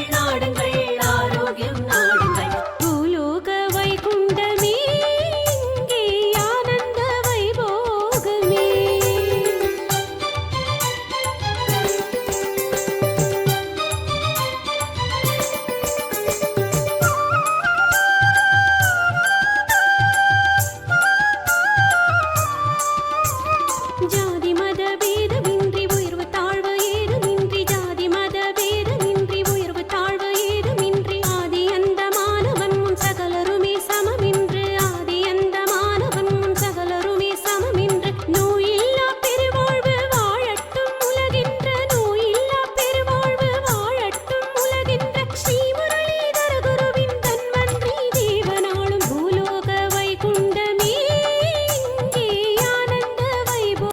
தமிழ்நாடுங்கள்